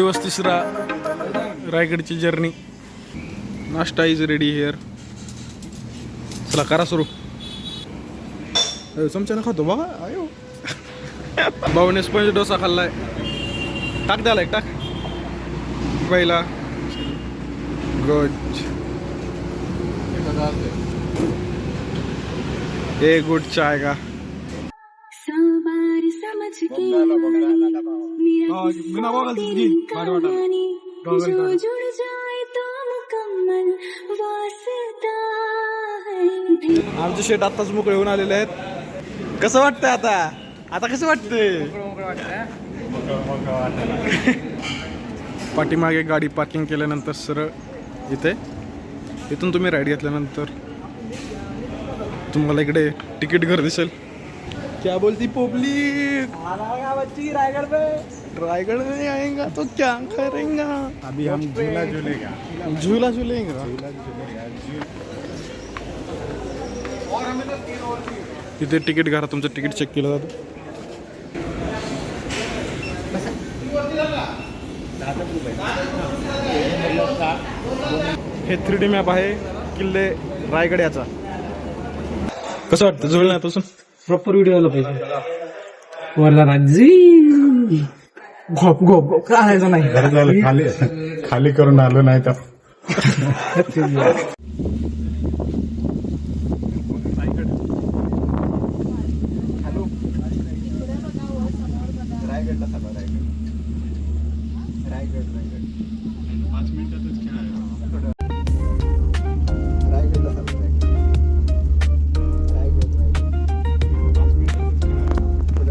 दिवस तिसरा रायगडची जर्नी. नाश्ता इज रेडी हिअर चला करा सुरू. चमच्यानं खातो बघा आयो. भाऊने स्पंज डोसा खाल्लाय. टाक द्याला एक टाक. पहिला. गुड ए गुड चाय का? बिना गॉगल आमचे शेट आताच मोकळे होऊन आलेले आहेत. कसं वाटतंय आता? आता कसं वाटतंय? पाठीमागे गाडी पार्किंग केल्यानंतर सरळ इथे. इथून तुम्ही राईड घेतल्यानंतर तुम्हाला इकडे तिकीट घर दिसेल. क्या बोलती पब्लिक रायगड में आएगा तो क्या करेंगा? अभी हम झूला झूलेगा। झूला झूलेंगा? तिथे तिकीट घरा तुमचं तिकीट चेक केलं जातं हे थ्री डी मॅप आहे किल्ले रायगड याचा कसं वाटतं? जुळण्यापासून प्रॉपर व्हिडिओ आला पाहिजे. वरला ना जी घोप घोप घोप काढायचं नाही बरं झालं खाली खाली करून आलो नाही तर.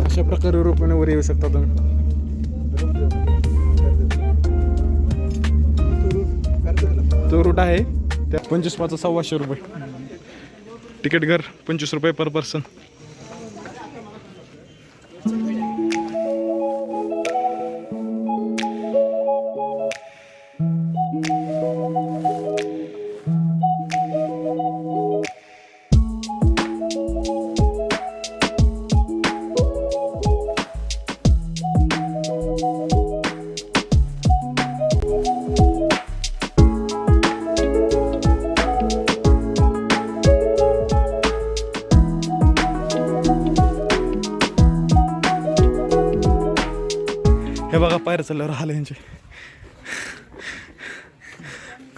अशा प्रकारे रुपयाने वर येऊ शकता तुम्ही पंचवीस पाच सव्वाशे रुपये. तिकीट घर पंचवीस रुपये पर पर्सन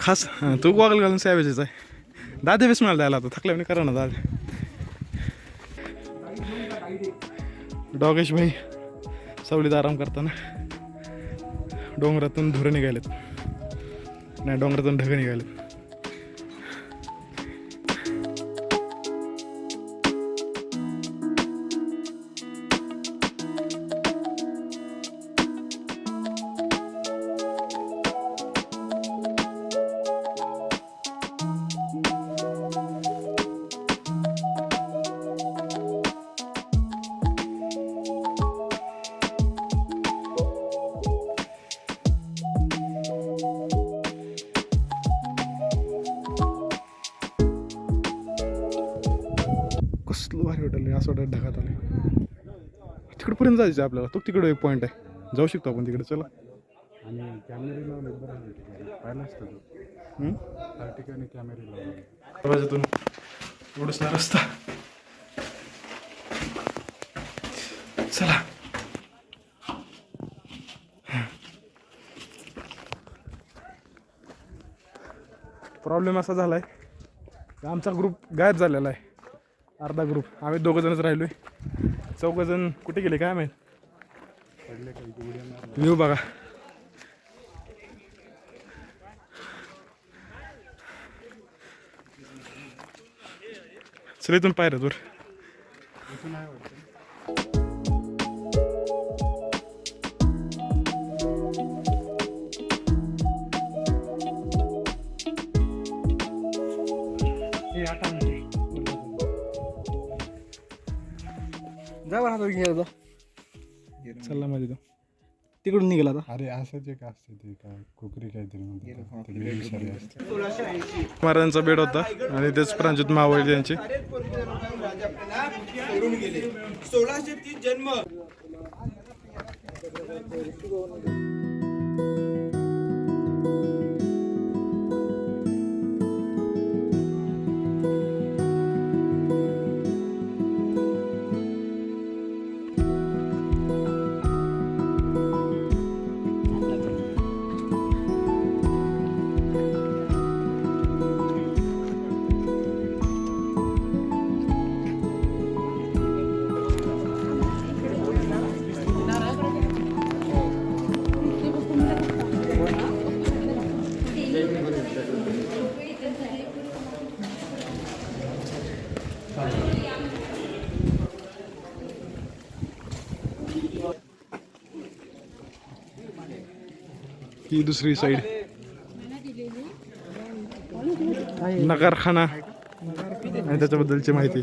खास हां, तू गॉगल घालून सॅवेजेस आहे. दादे बेस मला द्यायला आता थकल्याने करा ना दादा. डॉगेश भाई सावलीत आराम करताना. डोंगरातून धुरं निघालेत. नाही डोंगरातून ढगं निघालेत. वाटलं असं वाटत ढगात आले. तिकडपर्यंत जायचं आपल्याला. तो तिकडे एक पॉईंट आहे. जाऊ शकतो आपण तिकडे. चला. आणि कॅमेरे लावले आहे पाहिलं असतं? त्या ठिकाणी कॅमेरे लावले दरवाजातून एवढंच ना रस्ता. चला. प्रॉब्लेम असा झालाय. की आमचा ग्रुप गायब झालेला आहे. अर्धा ग्रुप आम्ही दोघं जणच राहिलोय. चौघ जण कुठे गेले काय माहीत? व्ह्यू बघा. चल इथून पायऱ्या दूर. घे जा. चालला माझी तो तिकडून निघाला आता. अरे असंच एक असते ते काय कुकरी काहीतरी म्हणतात. ते असते. महाराजांचा बेड होता आणि तेच प्रांजित मावळ यांचे. सोळाशे तीस जन्म. ही दुसरी साईड नगारखाना. आणि त्याच्याबद्दलची माहिती.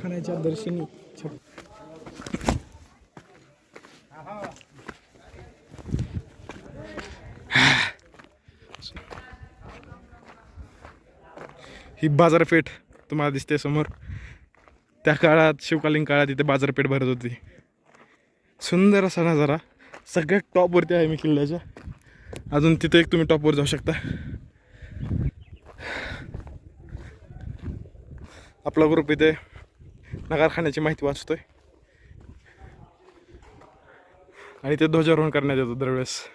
ही बाजारपेठ तुम्हाला दिसते समोर. त्या काळात शिवकालीन काळात इथे बाजारपेठ भरत होती. सुंदर असा नजारा. सगळ्यात टॉपवरती आहे मी किल्ल्याच्या. अजून तिथे एक तुम्ही टॉपवर जाऊ शकता. आपला ग्रुप इथे नगारखान्याची माहिती वाचतोय. आणि ते ध्वजारोहण करण्यात येतं दरवेळेस.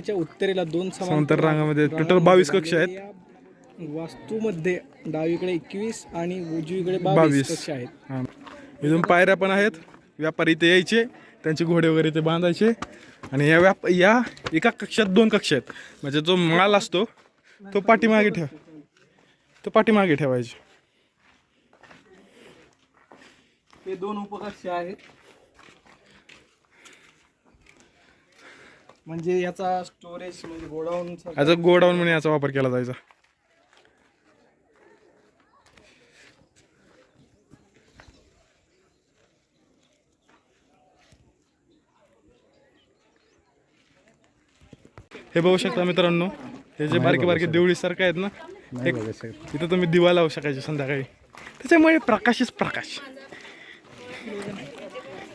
किल्ल्याच्या उत्तरेला दोन समांतर रांगामध्ये total 22 कक्ष आहेत. वास्तूमध्ये डावीकडे एकवीस आणि उजवीकडे बावीस. बावीस. कक्ष आहेत. हां. इथून पायऱ्या पण आहेत. व्यापारी इथे यायचे. त्यांचे घोडे वगैरे इथे बांधायचे. आणि या व्याप या एका कक्षात दोन कक्ष आहेत. म्हणजे जो माल असतो तो पाठीमागे ठेव. तो पाठीमागे ठेवायचे. हे दोन उपकक्ष आहेत. म्हणजे याचा स्टोरेज म्हणजे गोडाऊन अ गोडाऊन म्हणून याचा वापर केला जायचा. हे बघू शकता मित्रांनो हे जे बारके बारके देवळी सारखे आहेत ना इथं तुम्ही दिवा लावू शकायचे संध्याकाळी. त्याच्यामुळे प्रकाशच प्रकाश.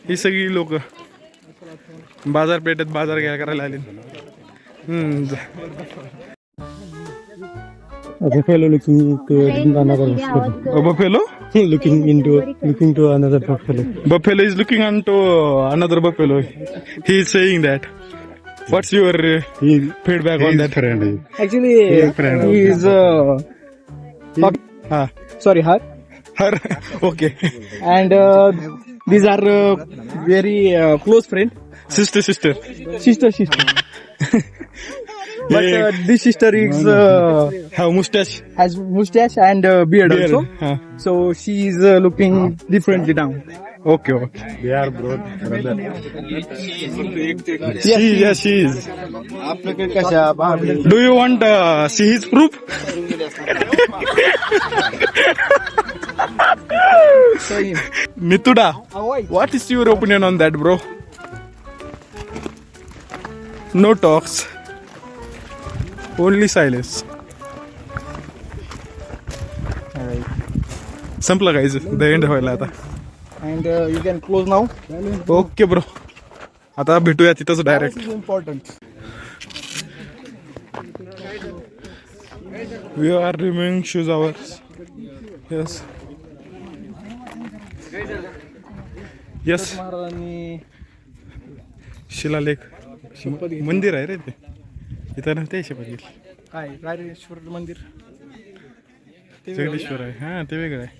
ही सगळी लोक. बाजारपेठेत बाजार घ्या करायला आले buffalo looking to another buffalo. Looking into looking to another buffalo. Buffalo is looking onto another buffalo. He is saying that. What's your uh, He, feedback on that? friend. Actually friend he is uh, Ah, sorry her her. okay. and uh, these are uh, very uh, close friend Sister, sister. sister sister but Yeah. uh, this sister is uh, Have mustache. has mustache and uh, beard, Beard. also Ah, so she is uh, looking differently now okay, okay. They are both brother. She, yes, she is. Do you want uh, see his proof? him Mituda. What is your opinion on that, bro? No talks. Only silence. संपलं काहीच the end व्हायला आता and uh, you can close now okay bro आता भेटूया तिथंच direct important we are remaining shoes hours yes yes महाराजांनी शिलालेख शपथ घेतली. मंदिर आहे रे ते? इथं नव्हते शपथ घेतली काय? रायरेश्वर मंदिर? ते जगदीश्वर आहे. हाँ ते वेगळं आहे.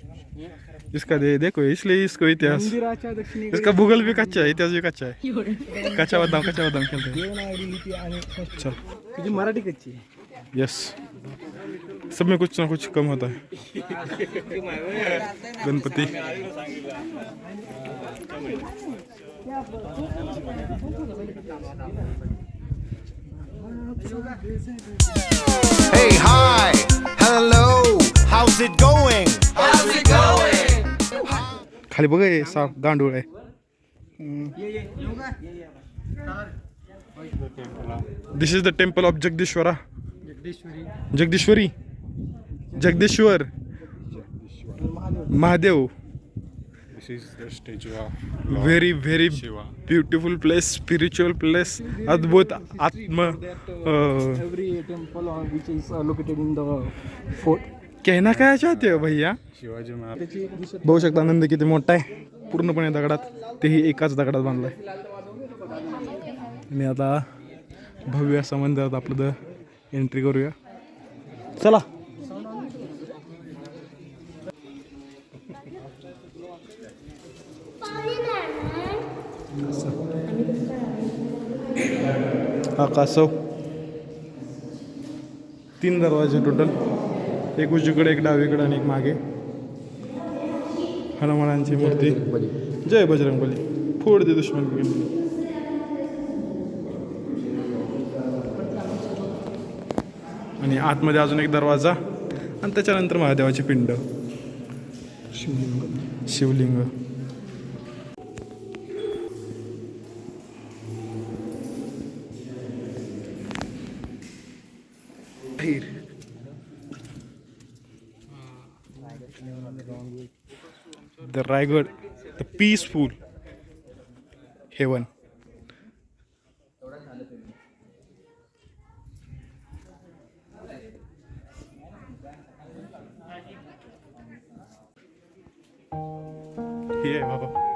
इसका दे देखो इसलिए इसको इतिहास. मंदिराच्या दक्षिणेकडे इसका भूगोल भी कच्चा है इतिहास भी कच्चा है. कच्चा बादाम कच्चा बादाम खेलते हैं. देवनागरी लिपी आणि संस्कृत. चल. तुझी मराठी कच्ची आहे. यस सब में कुछ ना कुछ कम होता है. Ganpati. Hey, hi, hello, how's it going? How's it going? खाली बघ हे साप गांडूळ आहे. This is the temple of Jagdishwara Jagdishwari Jagdishwar Mahadev This is the statue of very very. Beautiful place spiritual place अद्भुत आत्म. कहना काय चाहते हो भैया? शिवाजी महाराज. बघू शकता आनंद किती मोठा आहे. पूर्णपणे दगडात तेही एकाच दगडात बांधलाय. आणि आता भव्य असं मंदिरात आपलं द एंट्री करूया. चला. हा कासव तीन दरवाजे टोटल एक उजवीकडे एक डावीकडे आणि एक मागे. हनुमानांची मूर्ती. जय बजरंगबली. फोड दे दुश्मन. आणि आतमध्ये अजून एक दरवाजा. आणि त्याच्यानंतर महादेवाची पिंड. Shivling. Shivling. Raigad the peaceful heaven हे आहे बाबा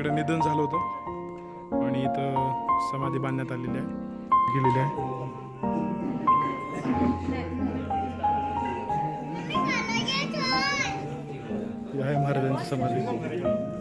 इकडं निधन झालं होतं. आणि इथं समाधी बांधण्यात आलेली आहे. गेलेली आहे. आहे महाराजांची समाधी.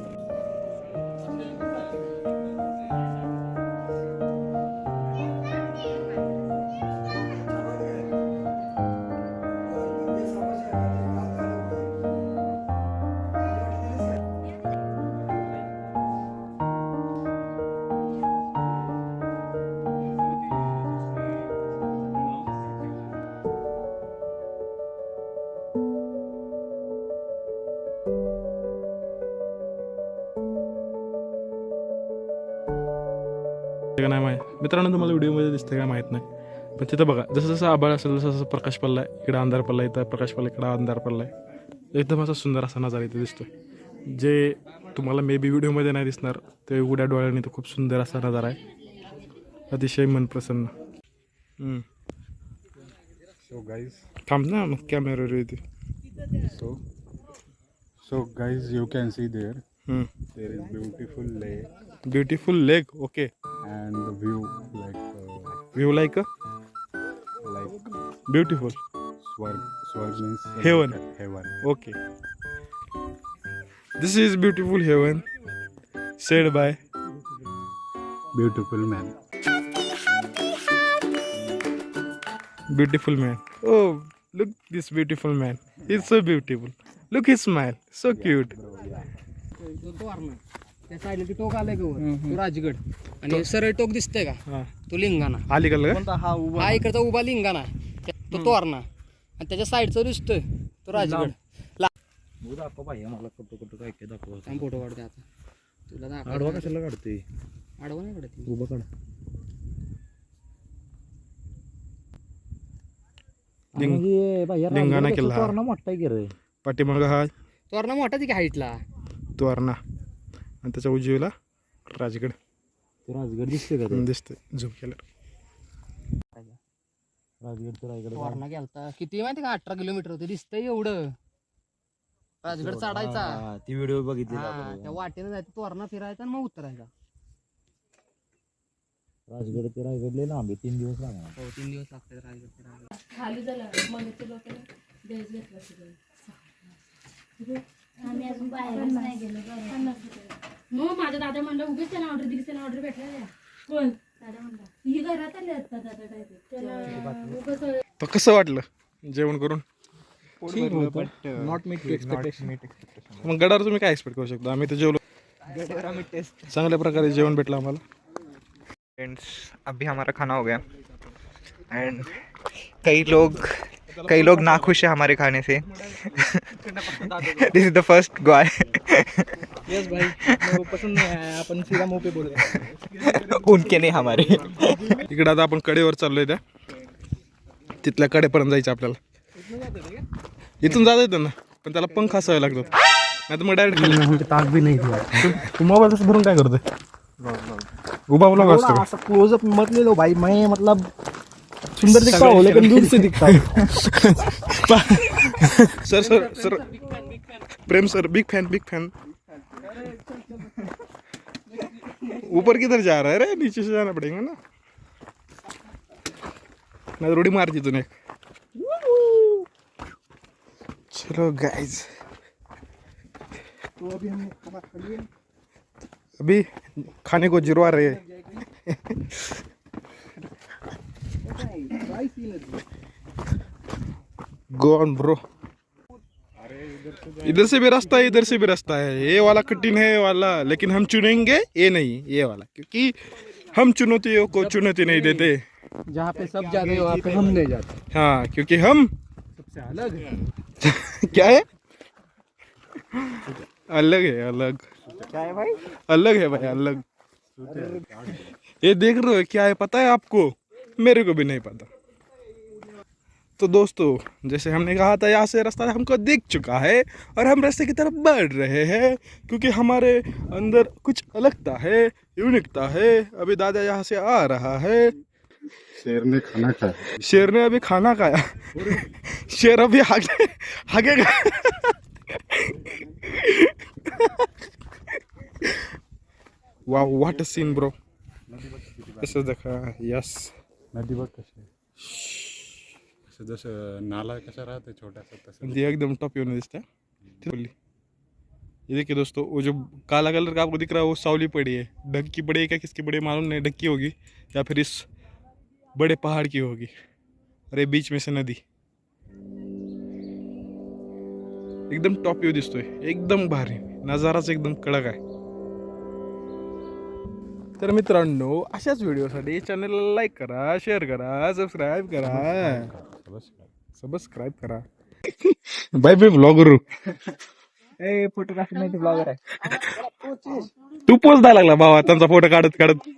का नाही माहीत? मित्रांनो तुम्हाला व्हिडिओमध्ये दिसतं काय माहीत नाही. पण तिथं बघा जसं जसं आबाळ असेल जसं जसं प्रकाश पडलाय. इकडे अंधार पडला इथं प्रकाश पडला इकडं अंधार पडलाय. एकदम असा सुंदर असा नजारा इथे दिसतोय. जे तुम्हाला मे बी व्हिडिओमध्ये नाही दिसणार ते उघड्या डोळ्यांनी तो खूप सुंदर असा नजारा आहे. अतिशय मन प्रसन्न हम्म. So guys, थांब ना मग कॅमेरावर येते. So so guys, you can see there. हम्म. there is Beautiful lake. Okay. And the view like. Uh, view like a. Like. Beautiful. Swarg. Swarg means. Uh, heaven. Heaven. Okay. This is beautiful heaven. Said by. Beautiful man. Beautiful man. Oh, look this beautiful man. He's so beautiful. Look his smile. So cute. त्या साईडला ते टोक आलंय गवर. तो राजगड. आणि सरळ टोक दिसतंय का? हा. तो लिंगाणा. का? हा इकडचा उभा लिंगाणा. त्या- तो तोरणा. आणि त्याच्या साईडचा दिसतोय तो राजगड. फोटो काढते आता. तुला दाखवा कशाला काढते आडवा नाही काढत उभं काढ. लिंगाणा किल्ला. मोठा की रे? पाठीमाग हा. तोरणा मोठा ती हाईटला? तोरणा. आणि त्याच्या उजवीला राजगड. तो राजगड दिसते का दिसतंय. झूम केलं राजगड तो रायगड तोरणा गेलता. किती माहिती का? अठरा किलोमीटर होते. दिसतंय एवढं. राजगड चढायचा. ती व्हिडिओ बघितली हा, त्या वाटेनं जायचं तोरणा फिरायचा आणि मग उतरायचा. राजगड ते रायगड लय लांब आहे. तीन दिवस लागणार. हो तीन दिवस लागतात राजगड फिरायला. खाली झालं मग ते लोकांना घेतलं आम्ही अजून बाहेरच नाही गेलो बरं मग माझ्या दादा म्हणलं उगीच त्याला ऑर्डर दिली त्याला ऑर्डर भेटला नाही. कोण? दादा म्हणला ही घरात आली आता दादा काय ते. त्याला उगाच तर कसं वाटलं जेवण करून? नॉट मीट टू एक्सपेक्टेशन मग गडावर तुम्ही काय एक्सपेक्ट करू शकता? आम्ही तर जेवलो. चांगल्या प्रकारे जेवण भेटलं आम्हाला. फ्रेंड्स अभी हमारा खाना हो गया. एंड कई लोग कई लोग नाखुश है हमारे खाने से। This is the first guy yes भाई पसंद नहीं आया अपन सीधा मुंह पे बोल रहे उनके नहीं हमारे। इकडे आता आपण कडेवर चाललोय त्या तिथल्या कडेपर्यंत जायचं आपल्याला. इथून जाता येतं ना पण त्याला पंख असावे लागतात. नाही तर मग डायरेक्ट ताक भी नहीं दिया तू मोबाईल तसं धरून काय करतोय? उभा ब्लॉग असतो? क्लोजअप मत ले लो भाई मैं मतलब सुंदर दिखता हो लेकिन दूर से दिखता sir sir sir Prem sir big fan big fan ऊपर किधर जा रहा है? रे नीचे से जाना पड़ेगा ना। मैं रोडी मार दी तूने। चलो गाइस तो अभी खाने को जिरवा रहे हैं। गो ऑन ब्रो इधर से भी रास्ता है इधर से भी रास्ता है। ये वाला कठिन है वाला। लेकिन हम चुनेंगे ये नहीं ये वाला। क्योंकि हम चुनौतियों को चुनौती नहीं देते। जहाँ पे सब जाते हैं वहाँ पे हम नहीं जाते। हाँ क्योंकि हम सबसे अलग है। क्या है? अलग है अलग। क्या है भाई? अलग है भाई अलग। ये देख रहे हो क्या है? पता है आपको? मेरे को भी नहीं पता। तो दोस्तों जैसे हमने कहा था यहाँ से रास्ता हमको दिख चुका है और हम रास्ते की तरफ़ बढ़ रहे हैं क्योंकि हमारे अंदर कुछ अलगता है यूनिकता है। अभी दादा यहाँ से आ रहा है। शेर ने खाना खाया। शेर ने अभी खाना खाया। शेर अभी आगे आगे वाह व्हाट अ सीन ब्रो असं देखा? यस नदी बघ कशी आहे. असं जसं नाला कसा राहते छोटासा तसं. ये एकदम टॉप येऊन दिसता बोली ये देखिए दोस्तों वो जो काला कलर का आपको दिख रहा है वो सावली पड़ी है. ढक्की पड़ी है क्या किसकी पड़ी है मालूम नहीं ढक्की होगी या फिर इस बड़े पहाड़ की होगी. अरे बीच में से नदी. एकदम टॉप यू व्यू दिसतोय. एकदम भारी. नजाराच एकदम कडक आहे. तर मित्रांनो अशाच व्हिडिओसाठी चॅनलला लाईक करा शेअर करा सबस्क्राईब करा. सबस्क्राईब करा. Bye bye blogger a photography नाही ब्लॉगर आहे. तू पोच द्यायला लागला भावा त्यांचा फोटो काढत काढत.